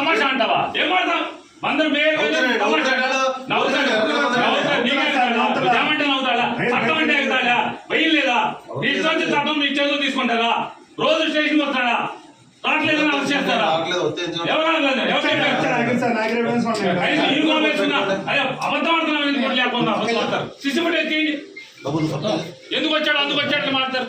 తమాషా అంటావా? ఏం మాడతాం అందరు మేలు నవ్వుతాడు, తమాషా నవ్వుతాడు. నవ్వుతాడు నవ్వుతాడు నీకే నవ్వుతాడా? ఏమంటే నవ్వుతాడా? చట్టం అంటే ఎగుతాడా వెయ్యి లేదా? నీ ఇష్టం వచ్చి చట్టం నీ చేతులు తీసుకుంటారా? రోజు స్టేషన్ వస్తాడా? రావట్లేదని అరెస్ట్ చేస్తారా? ఎవరు అబద్ధం ఆడుతున్నాం లేకుండా. డబ్బులు కొట్టాలి. ఎందుకు వచ్చాడు? అందుకు వచ్చాడు మాట్లాడతారు.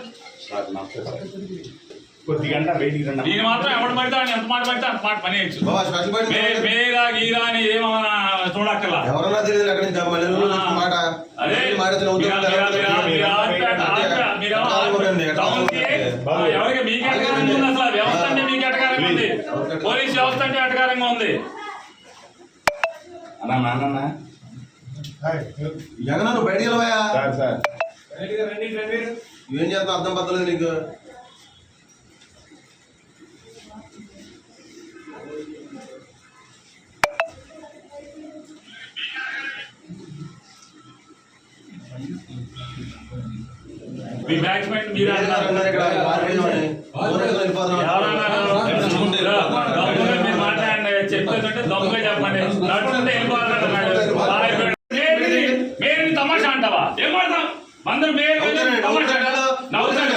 కొద్దిగంట బయటికి రండి దీని మాత్రం ఎవడు పడితే ఆయన ఎంత మాట పడితే అంత మాట పని చేయొచ్చు బాబా, స్పెషల్ బయట మే- మేరా గీరా అని ఏమన్నా చూడక్కర్లా. ఎవరన్నా తెలియదు అక్కడి మళ్ళీ వచ్చి మాట. అదే. మళ్ళీ మాట వచ్చిన మీరా- ఉద్యోగం మీరా- తర్వాత మీరా- మీరా ఆర్పేట, ఆర్పేట, మీరా ఆర్పేట. టౌన్కి, ఆ, ఎవరికి? మీకు ఎటకారంగా ఉంది అసలు. వ్యవస్థ అంటే మీకు ఎటకారంగా ఉంది. పోలీస్ వ్యవస్థ అంటే ఎటకారంగా ఉంది. అన్నా నాన్న జగన్ నువ్వు బయటికి వెళ్ళవా సార్ సార్. ఏం చేస్తావు అర్థం పద్దలేదు నీకు. వెళ్ళిపోతున్నాం. ఎవరన్నారు? దమ్ముగా మీరు మాట్లాడండి. చెప్పేదంటే దమ్ముగా చెప్పండి. నడుచుకుంటే తమాషా అంటావా? ఏం మాడతాం అందరు మేలు నవ్వుతాడు, తమాషా. నవ్వుతాడు. నవ్వుతాడు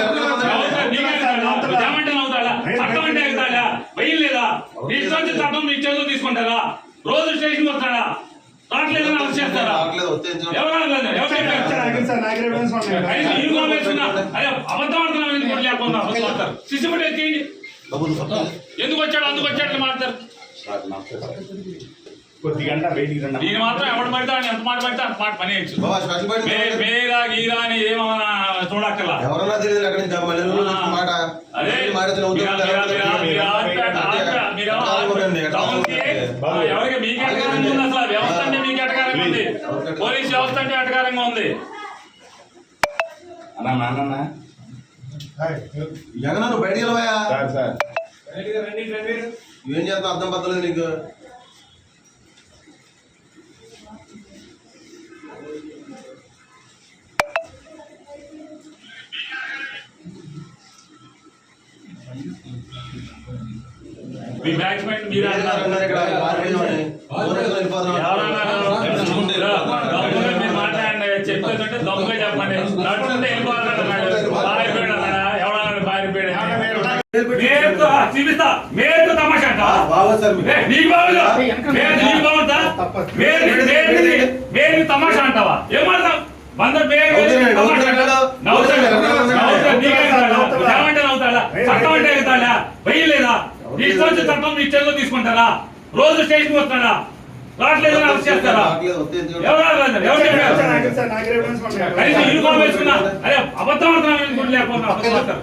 నవ్వుతాడు నీకే నవ్వుతాడా? ఏమంటే నవ్వుతాడా? చట్టం అంటే ఎగుతాడా వెయ్యి లేదా? నీ ఇష్టం వచ్చి చట్టం నీ చేతులు తీసుకుంటారా? రోజు స్టేషన్ వస్తాడా? రావట్లేదని చేస్తారా? ఎవరు అబద్ధం ఎందుకు వచ్చాడు? అందుకు వచ్చాడు మాట్లాడతారు దీని మాత్రం ఎవడు పడితే ఎంత మాట పడితే అంత మాట పని మేరా గీరా అని ఏమన్నా చూడక్కర్లా? ఎవరన్నా తెలియదు అక్కడి మాట. అదే. ఎవరికి మీకు ఎటకారంగా ఉంది అసలు? వ్యవస్థ అంటే మీకు ఎటకారంగా ఉంది. పోలీస్ వ్యవస్థ అంటే ఎటకారంగా ఉంది. అన్నా నాన్న జగన్ నువ్వు బయటికి వెళ్ళవా సార్ సార్. ఏం చేస్తావు? అర్థం పద్దలేదు నీకు. మీ బ్యాట్స్మెన్ మీరే వేరే గారు అన్నారు. ఉన్నారు ఇక్కడ వారిని చెప్పండి. నడుచుకుంటే వెళ్ళిపోవాలన్నాడు పారిపోయాడు అన్నాడా? ఎవడన్నాడు పారిపోయాడు చూపిస్తా. తమాషా నీకు బాగుందా? నీకు బాగుందా? మేరు అంటావా. నవ్వుతాడు? చట్టం అంటే ఇష్టం చట్టం నీ చేతిలో తీసుకుంటారా? రోజు స్టేషన్ వస్తాడా రావట్లేదని అరెస్ట్ చేస్తారా? రావట్లేదు? కనీసం వేసుకున్నా. అబద్ధం ఆడుతున్నాం ఎందుకు అబద్ధం ఆడతారు.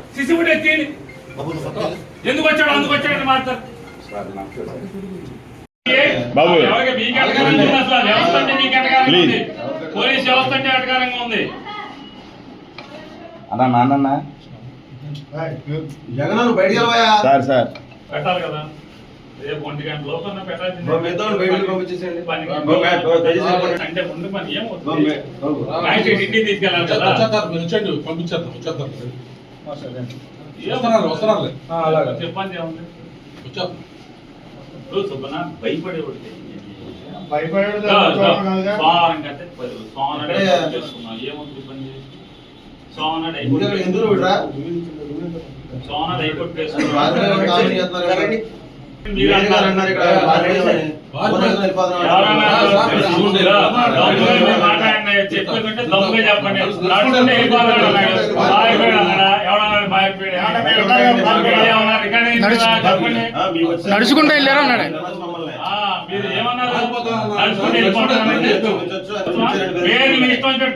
వచ్చాడు అందుకు వచ్చాడు మాట్లాడతారు బాబు. వ్యవస్థ అంటే ఎటకారంగా ఉంది. పోలీస్ వ్యవస్థ అంటే ఎటకారంగా ఉంది. అన్నా నాన్న జగన్ సార్ సార్. పెట్టాలి కదా. రేపు ఒంటి గంట లోపల. పని. చెప్పండి. అంటే ముందు పని ఇంటికి తీసుకెళ్ళాలి కదా. వచ్చేద్దాం. వస్తున్నారు వస్తున్నారు ఏముంది? వచ్చేద్దాం. భయపడేవాడు సోమవారం కంటే చేసుకున్నాం. ఏముంది అయిపోయి విడరా? సోమవారం అయిపోయి దమ్ముగా చెప్పండి. నడుచుకుంటే వెళ్ళారు అన్నాడు. మీరు ఏమన్నారు? నడుచుకుంటూ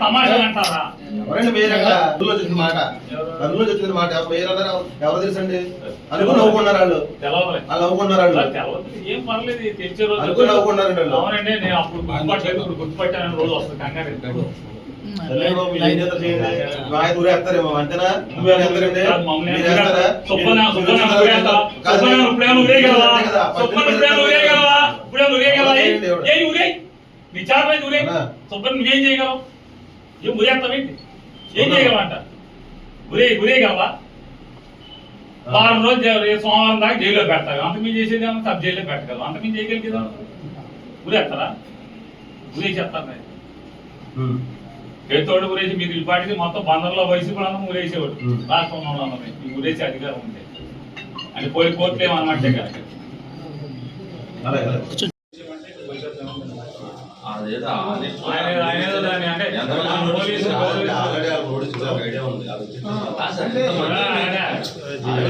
తమాషాలు అంటారా మాట. అందులో వచ్చింది మాట. ఎవరు మీరు అన్నారు? ఎవరు తెలుసండి? అనుకుని నవ్వుకున్నారు వాళ్ళు. తెలవదులే. వాళ్ళు నవ్వుకున్నారు వాళ్ళు అలా తెలవదు. ఏం పర్లేదు ఇది తెలిసే రోజు అనుకుని నవ్వుకున్నారండి వాళ్ళు. అవునండి నేను అప్పుడు గుర్తుపట్టలేదు ఇప్పుడు గుర్తుపట్టాను. రోజు వస్తుంది. కంగారు తల్లి బాబు, మీరు ఏం చేస్తారు చేయండి. మా ఆయన ఊరేస్తారేమో అంతేనా? నువ్వు. నీ చేయగలవు? ఏం ఊరేస్తావేంటి ఏం చేయగలవా అంట ఊరే ఊరేయగలవా వారం రోజు జై- సోమవారం దాకా జైల్లో పెడతారు. అంత మీ చేసేది ఏమో సబ్ జైల్లో పెట్టగలరు అంత మీ చేయగలిగేదా చెప్తారు ఉమ్. చేతోడు ఉరేసి మీరు ఈ పాటికి మొత్తం బందర్లో వయసు కూడా ఉరేసేవాడు ఉమ్. రాష్ట్రంలో ఈ ఉరేసే అధికారం ఉంది. అని పోయి కోర్టులు ఏమన్నట్టే కాదు ఒక ఐడియా ఉంది అది వచ్చి- ఆ, సరే, ఆ, ఆయన.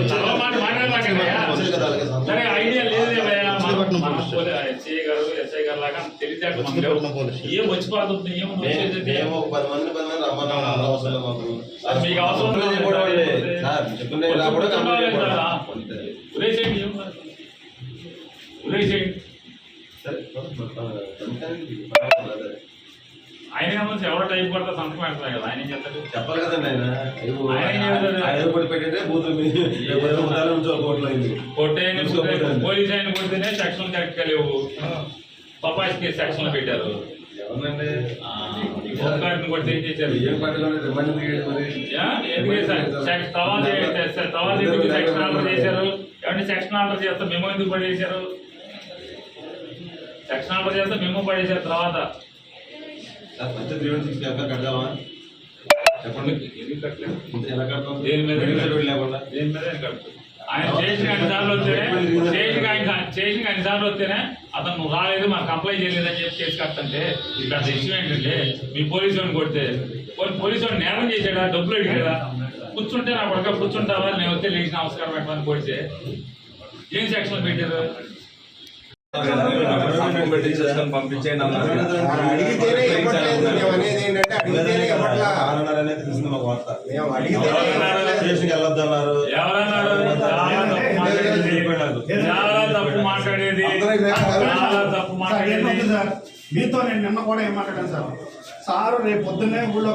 చాలా మాట మాట్లాడమాకండియా. వచ్చింది కదా అలాగే సంతకం. సరే ఐడియా లేదు భయ్యా. మన- మచిలీపట్నం మన పోలీస్ పోలీ- ఎస్ఐ గారు ఎస్ఐ గారు లాగా తెలివితేటలు మనకు లేవు. Machilipatnam police station. ఏం వచ్చి పడుతుంది ఏం మే- వచ్చేది మేము ఒక పది మంది పది మంది రమ్మన్నాం అందరూ అవసరం లేదు మాకు. సార్, మీకు అవసరం లేదు. చెప్పుకునే కూడా వాళ్ళే. సార్, చెప్పుకునే రాకుండా కంప్లీట్ చేయకూడదు. అంతే. ఉరేసేయండి ఏం కాదు. ఉరేసేయండి సరే, అందుకని అదే. ఆయన ఏమో ఎవరో టైప్ పడితే సంతకం పెడతారు కదా ఆయన చెప్తారు చెప్పాలి కదండి ఆయన ఆయన ఒకటి పెట్టింటే బూతులు కొట్టండి. పోలీస్ ఆయన కొడితేనే సెక్షన్ కరెక్ట్గా లేవు పపాస్ కేసు సెక్షన్లో పెట్టారు సెక్షన్ ఆర్డర్ చేశారు? ఏమంటే సెక్షన్ ఆర్డర్ చేస్తే మేము ఎందుకు పడేశారు ఆర్డర్ చేస్తే మేము పడేశారు తర్వాత. చెప్పండి. కడతాం? దేని మీద? దేని మీద? కడతారు. ఆయన చేసిన అన్ని సార్లు వస్తేనే చేసిన ఆయన చేసిన వస్తేనే అతను నువ్వు రాలేదు మాకు అప్లై చేయలేదు అని చెప్పి కేసు కట్టంటే ఇది పెద్ద ఇష్యూ ఏంటంటే మీ పోలీసు వాడిని కొడితే పోలీసు వాడిని నేరం చేశాడా? డబ్బులు అడిగాడా? కూర్చుంటే నా పడక కూర్చుంటావా? నేను వస్తే లేచి నమస్కారం పెట్టమని కొడితే ఏం సెక్షన్ పెట్టారు? పంపించేయండి మాట్లాడేది. మీతో నేను నిన్న కూడా ఏం మాట్లాడాను సార్? సారు రేపు పొద్దున్నే ఊళ్ళో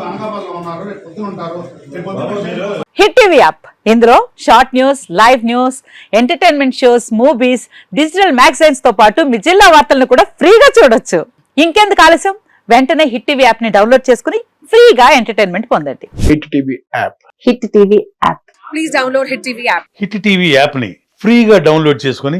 ఉన్నారు రేపు పొద్దున ఉంటారు. రేపు మీరు హిట్ టీవీ యాప్. ఇందులో short news live news entertainment shows movies digital మ్యాగజైన్స్తో పాటు మీ జిల్లా వార్తలను కూడా ఫ్రీగా చూడొచ్చు. ఇంకెందుకు ఆలస్యం? వెంటనే హిట్ టీవీ యాప్ని డౌన్లోడ్ చేసుకుని ఫ్రీగా ఎంటర్టైన్మెంట్ పొందండి. Hit TV app. Hit TV app. Hit TV యాప్ని ఫ్రీగా డౌన్లోడ్ చేసుకొని